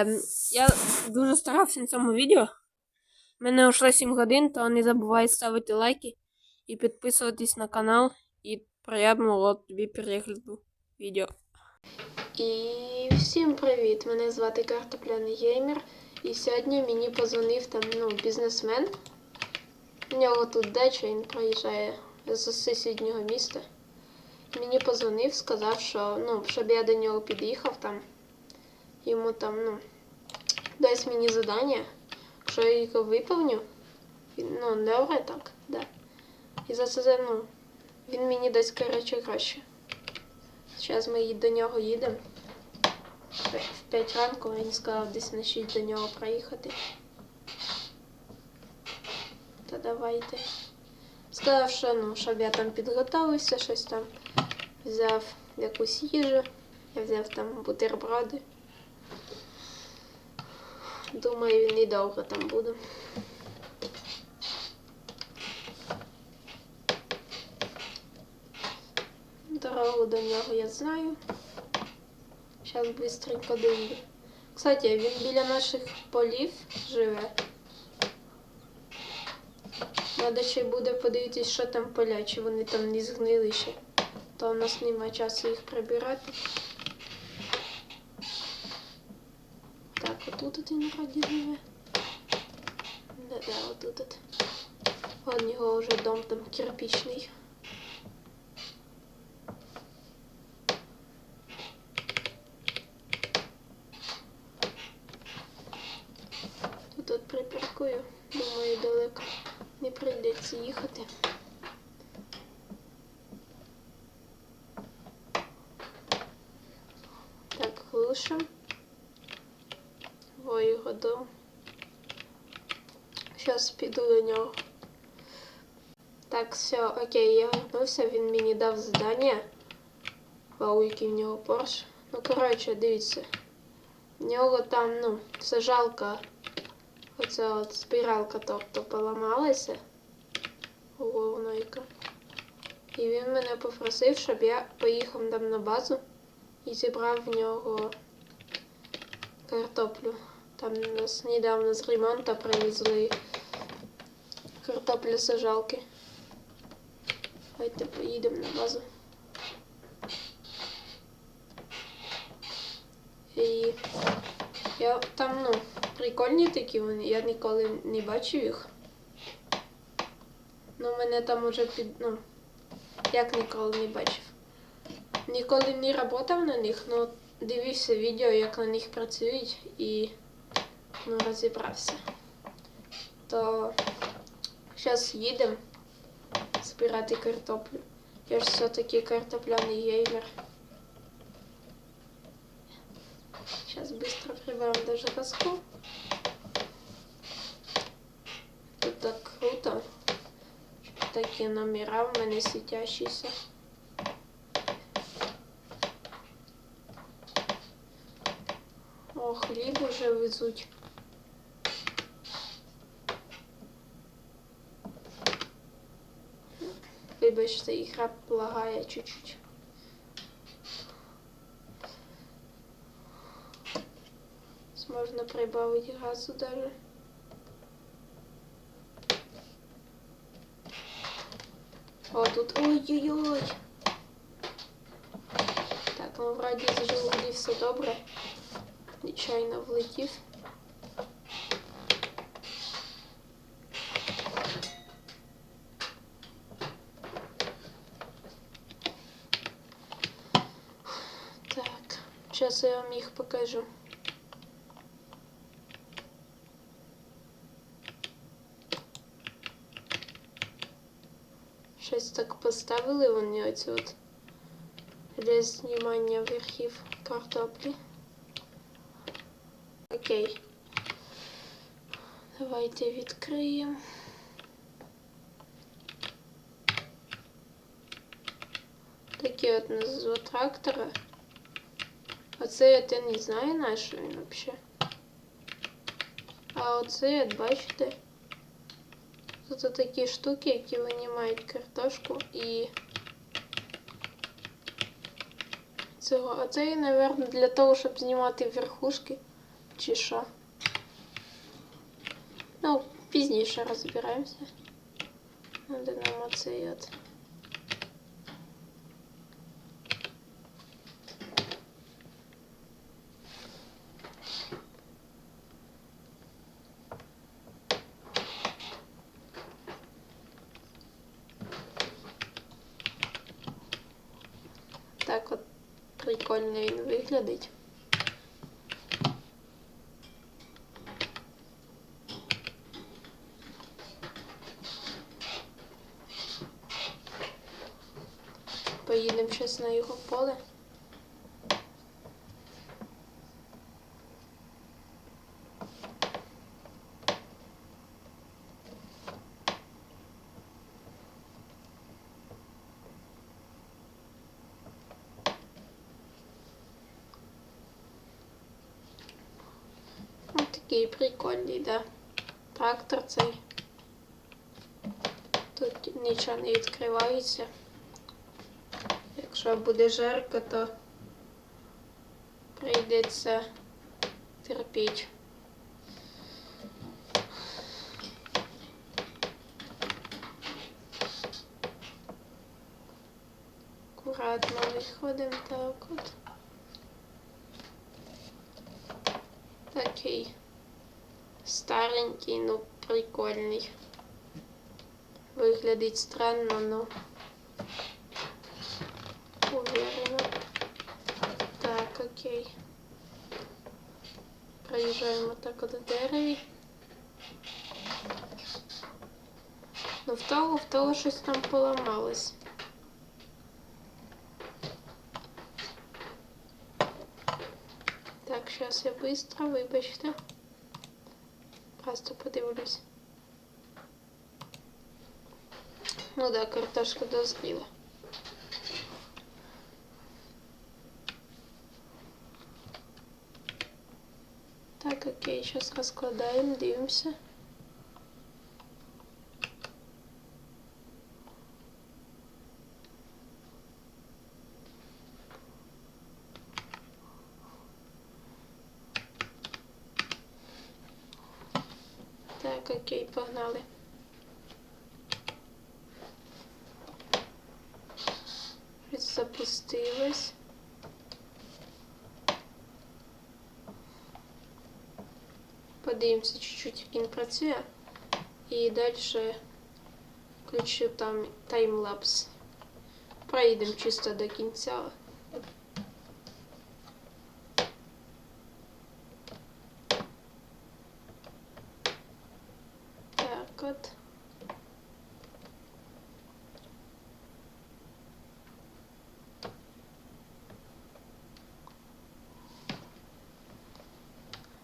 Ем, я дуже старався на цьому відео. У мене ушло 7 годин, то не забувай ставити лайки і підписуватись на канал. І приємного тобі перегляду відео. І всім привіт! Мене звати Картопляний Геймер. І сьогодні мені позвонив там ну, бізнесмен. У нього тут дача, він приїжджає з сусіднього міста. Мені позвонив, сказав, що ну, щоб я до нього під'їхав там. Йому там, ну, дасть мені задання. Якщо я його виповню, він, ну, добре так, да. І за це, ну, він мені дасть коротше гроші. Зараз ми до нього їдемо. В 5 ранку він сказав десь на 6 до нього проїхати. Та давайте. Сказав, що ну, щоб я там підготовився, щось там взяв якусь їжу. Я взяв там бутерброди. Думаю, він недовго там буде. Дорогу до нього я знаю. Зараз быстренько дойду. Кстати, він біля наших полів живе. Надо ще буде подивитись, що там поля, чи вони там не згнили ще. То у нас немає часу їх прибирати. Так, отут от він вроді живе. Да-да, отут от. Вон його вже дом там кирпичний. Тут от припаркую. Думаю, далеко не прийдеться їхати. Так, глушим. Во його дом. Зараз піду до нього. Так, все, окей, я вернувся, він мені дав завдання. Вау, який в нього Порш. Ну, коротше, дивіться. В нього там, ну, сажалка, оця от спіралка тобто поламалася. Головнойка. І він мене попросив, щоб я поїхав там на базу і зібрав в нього картоплю. Там нас недавно з ремонту привезли картоплю сажалки. Давайте поїдемо на базу. І я там, ну, прикольні такі вони, я ніколи не бачив їх. Ну, мене там уже під, ну, як ніколи не бачив. Ніколи не працював на них, ну дивився відео, як на них працюють і ну, розібрався. То зараз їдемо збирати картоплю. Я ж все-таки картопляний геймер. Сейчас быстро прибавим даже газку. Тут так круто. Такі номера в мене світящіся. О, хліб уже везуть. Вибачте, ігра лагає чуть-чуть. Можно прибавить газу даже. О, тут ой-ой-ой. Так, ну вроді з жовтий все добре. Нечайно влетів. Так, зараз я вам їх покажу. Щось так поставили вони оці от для знімання верхів картоплі. Окей. Давайте відкриємо. Такі от назва трактора. Оце я те не знаю на що він взагалі. А оце, от бачите, Тут такі штуки, які винімають картошку і цього. А це, мабуть, для того, щоб знімати верхушки. чи що. Ну, пізніше розбираємося. Де нам оцей от. Так от прикольно він виглядить. Поїдемо зараз на його поле. Такий прикольний, да. Трактор цей. Тут нічого не відкривається. Якщо буде жарко, то прийдеться терпіти. Аккуратно виходимо так от. Такий старенький, ну прикольний. Виглядить странно, но уверена. Так, окей. Проїжджаємо так от дереві. Ну, в того, в того щось там поламалось. Так, сейчас я быстро, вибачте. Просто подивлюсь. Ну да, картошка дозріла. Так, окей, сейчас раскладаем, дивимся. Щось запустилось. Подивимося чуть-чуть, як він працює. І далі включу там таймлапс. Проїдемо чисто до кінця.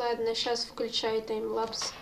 Ладно, сейчас включай таймлапс.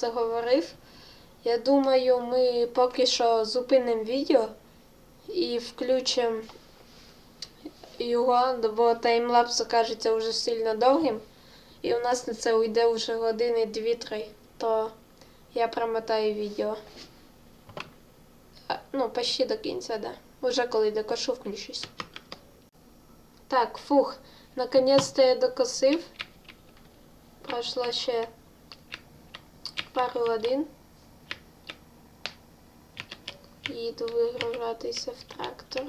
Заговорив. Я думаю, ми поки що зупинимо відео і включимо його, бо таймлапс окажеться вже сильно довгим. І у нас на це уйде вже години 2-3, то я промотаю відео. Ну, почти до кінця, да. Уже коли докошу, включусь. Так, фух, наконец-то я докосив. Пройшло ще пару годин. Їду вигружатися в трактор.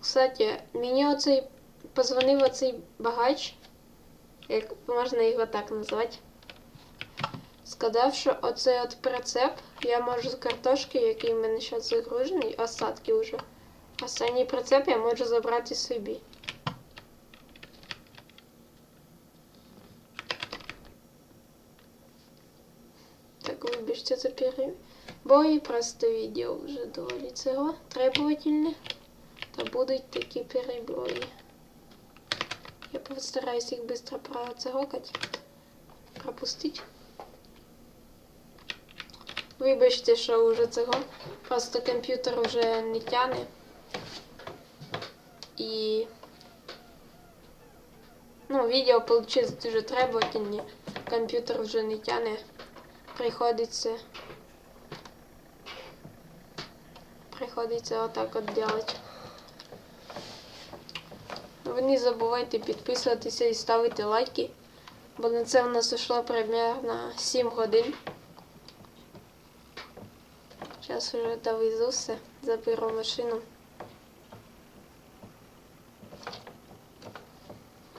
Кстати, мені оцей позвонив оцей багач, як можна його так назвати. Сказав, що оцей от прицеп я можу з картошки, який в мене зараз загружений, осадки вже. Останній прицеп я можу забрати собі. Так, вибачте за перебої, просто відео вже доволі цього требовательне. Та будуть такі перебої. Я постараюсь їх швидко процегокати, пропустити. Вибачте, що вже цього. Просто комп'ютер вже не тяне. І ну, відео вийшло дуже требовательні. Комп'ютер вже не тяне. Приходиться. Приходиться отак от делать. Ви не забувайте підписуватися і ставити лайки, бо на це у нас ушло примерно 7 годин. Зараз уже довезу все, заберу машину.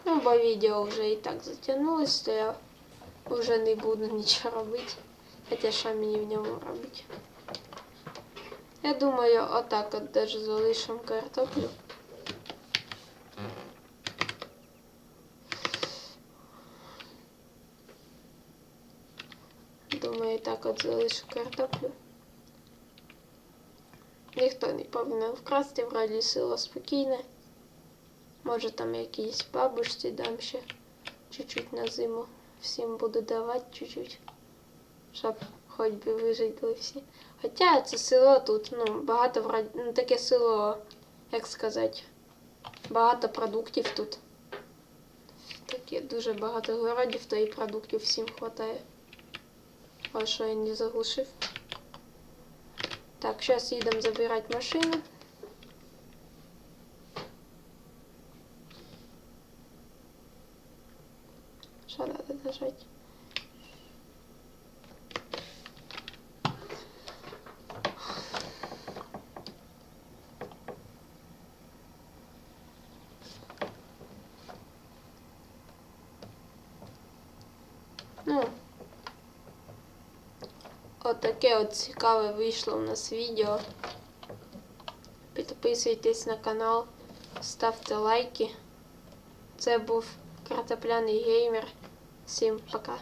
Ну, бо відео вже і так затягнулось, то я вже не буду нічого робити. Хоча що мені в ньому робити. Я думаю, отак от даже залишимо картоплю. Думаю, так от залишу картоплю. Ніхто не повинен вкрасти, вроді село спокійне. Може там якійсь бабушці дам ще чуть-чуть на зиму. Всім буду давати чуть-чуть, щоб хоч би вижили всі. Хоча це село тут, ну, багато вроді, ну таке село, як сказати, багато продуктів тут. Таке дуже багато городів, то і продуктів всім вистачає. А що я не заглушив? Так, сейчас едем забирать машину. Что надо нажать? Ну, Отаке от цікаве вийшло у нас відео. Підписуйтесь на канал, ставте лайки. Це був картопляний геймер. Всім пока.